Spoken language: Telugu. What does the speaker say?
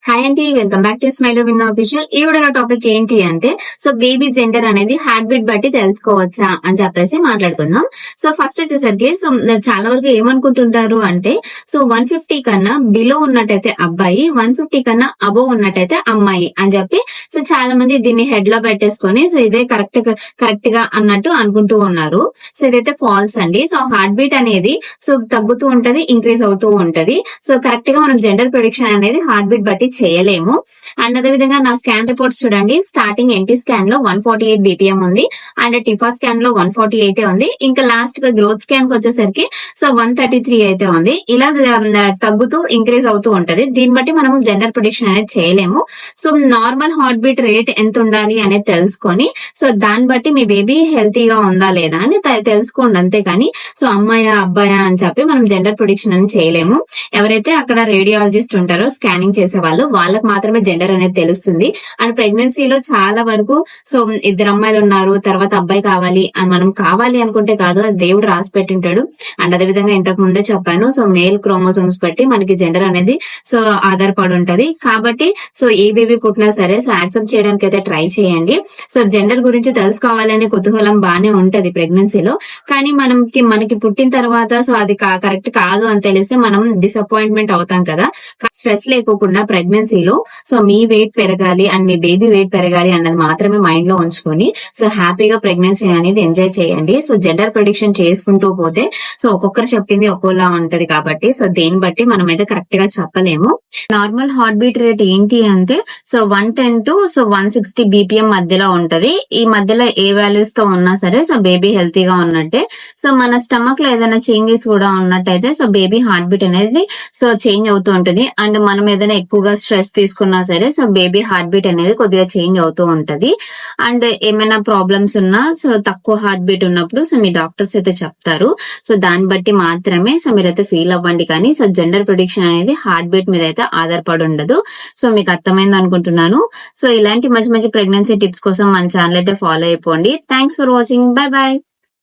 హాయ్ అండి వెల్కమ్ బ్యాక్ టు స్మైలో విన్ ఆఫీషియల్ ఈ వీడియో టాపిక్ ఏంటి అంటే సో బేబీ జెండర్ అనేది హార్ట్ బీట్ బట్టి తెలుసుకోవచ్చా అని చెప్పేసి మాట్లాడుకుందాం. సో ఫస్ట్ వచ్చేసరికి సో చాలా వరకు ఏమనుకుంటుంటారు అంటే సో వన్ ఫిఫ్టీ కన్నా బిలో ఉన్నట్టయితే అబ్బాయి వన్ ఫిఫ్టీ కన్నా అబోవ్ ఉన్నట్టయితే అమ్మాయి అని చెప్పి సో చాలా మంది దీన్ని హెడ్లో పెట్టేసుకొని సో ఇదే కరెక్ట్ కరెక్ట్గా అన్నట్టు అనుకుంటూ ఉన్నారు. సో ఇదైతే ఫాల్స్ అండి. సో హార్ట్ బీట్ అనేది సో తగ్గుతూ ఉంటది ఇంక్రీజ్ అవుతూ ఉంటది. సో కరెక్ట్గా మనం జెండర్ ప్రొడిక్షన్ అనేది హార్ట్ బీట్ బట్టి చేయలేము. అండ్ అదే విధంగా నా స్కాన్ రిపోర్ట్స్ చూడండి. స్టార్టింగ్ ఎన్టీ స్కాన్లో వన్ ఫార్టీ ఎయిట్ బీపీఎం ఉంది. అండ్ టిఫా స్కాన్లో వన్ ఫార్టీ ఎయిట్ ఉంది. ఇంకా లాస్ట్గా గ్రోత్ స్కాన్కి వచ్చేసరికి సో వన్ థర్టీ త్రీ అయితే ఉంది. ఇలా తగ్గుతూ ఇంక్రీజ్ అవుతూ ఉంటది. దీన్ని బట్టి మనం జెండర్ ప్రొడిక్షన్ అనేది చేయలేము. So normal heart beat rate ఎంత ఉండాలి అనేది తెలుసుకొని సో దాన్ని బట్టి మీ బేబీ హెల్తీగా ఉందా లేదా అని తెలుసుకోండి అంతేకాని సో అమ్మాయా అబ్బాయా అని చెప్పి మనం జెండర్ ప్రొడిక్షన్ అని చేయలేము. ఎవరైతే అక్కడ రేడియాలజిస్ట్ ఉంటారో స్కానింగ్ చేసే వాళ్ళు వాళ్ళకి మాత్రమే జెండర్ అనేది తెలుస్తుంది. అండ్ ప్రెగ్నెన్సీలో చాలా వరకు సో ఇద్దరు అమ్మాయిలు ఉన్నారు తర్వాత అబ్బాయి కావాలి అని మనం కావాలి అనుకుంటే కాదు అది దేవుడు రాసి పెట్టింటాడు. అండ్ అదే విధంగా ఇంతకు ముందే చెప్పాను సో మేల్ క్రోమోసోమ్స్ బట్టి మనకి జెండర్ అనేది సో ఆధారపడి ఉంటది. కాబట్టి సో ఏ బేబీ పుట్టినా సరే సో యాక్సెప్ట్ చేయడానికి అయితే ట్రై చేయండి. సో జెండర్ గురించి తెలుసుకోవాలనే కుతూహలం బాగానే ఉంటది ప్రెగ్నెన్సీలో. కానీ మనకి మనకి పుట్టిన తర్వాత సో అది కరెక్ట్ కాదు అని తెలిస్తే మనం డిసప్పాయింట్మెంట్ అవుతాం కదా. స్ట్రెస్ లేకోకుండా ప్రెగ్నెన్సీలో సో మీ వెయిట్ పెరగాలి అండ్ మీ బేబీ వెయిట్ పెరగాలి అన్నది మాత్రమే మైండ్లో ఉంచుకొని సో హ్యాపీగా ప్రెగ్నెన్సీ అనేది ఎంజాయ్ చేయండి. సో జెండర్ ప్రొడిక్షన్ చేసుకుంటూ పోతే సో ఒక్కొక్కరు చెప్పింది ఒక్కోలా ఉంటది కాబట్టి సో దేని బట్టి మనం అయితే కరెక్ట్గా చెప్పలేము. నార్మల్ హార్ట్ బీట్ రేట్ ఏంటి అంటే so one ten to so one sixty BPM మధ్యలో ఉంటది. ఈ మధ్యలో ఏ వాల్యూస్తో ఉన్నా సరే సో బేబీ హెల్తీగా ఉన్నట్టే. సో మన స్టమక్లో ఏదైనా చేంజెస్ కూడా ఉన్నట్టయితే సో బేబీ హార్ట్ బీట్ అనేది సో చేంజ్ అవుతూ ఉంటది. అండ్ మనం ఏదైనా ఎక్కువగా స్ట్రెస్ తీసుకున్నా సరే సో బేబీ హార్ట్ బీట్ అనేది కొద్దిగా చేంజ్ అవుతూ ఉంటది. అండ్ ఏమైనా ప్రాబ్లమ్స్ ఉన్నా సో తక్కువ హార్ట్ బీట్ ఉన్నప్పుడు సో మీ డాక్టర్స్ అయితే చెప్తారు. సో దాన్ని బట్టి మాత్రమే సో మీరైతే ఫీల్ అవ్వండి. కానీ సో జెండర్ ప్రొడిక్షన్ అనేది హార్ట్ బీట్ మీద అయితే ఆధారపడి ఉండదు. సో మీకు అర్థమైంది అనుకుంటున్నాను. సో ఇలాంటి మంచి మంచి ప్రెగ్నెన్సీ టిప్స్ కోసం మన ఛానల్ అయితే ఫాలో అయిపోండి. Thanks for watching bye bye